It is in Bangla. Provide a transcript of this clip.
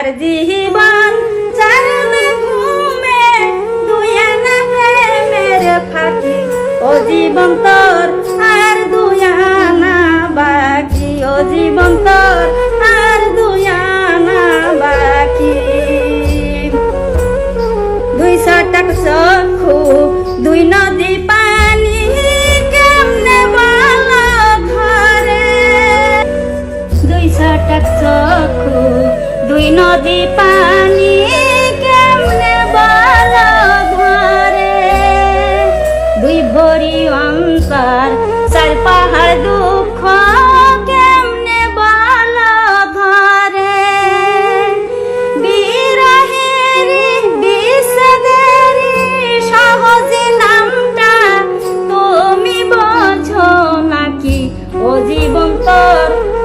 জীবন চারণে ঘুমে দুই আনা প্রেমের ফাঁকি। ও জীবন তোর, আর দুই আনা বাকি। ও জীবন তোর, আর দুই আনা বাকি। দুই সটাক চক্ষু, দুই নদী পানি, কেমনে বলো ঘরে? দুই সটাক চক্ষু দুই নদী পানি কেমনে বল ধরে? দুই ভরি অন্তর, চার পাহাড় দুঃখ কেমনে বল ধরে? বিষদেরি সহজে নামটা তুমি বোঝো নাকি ও জীবন তোর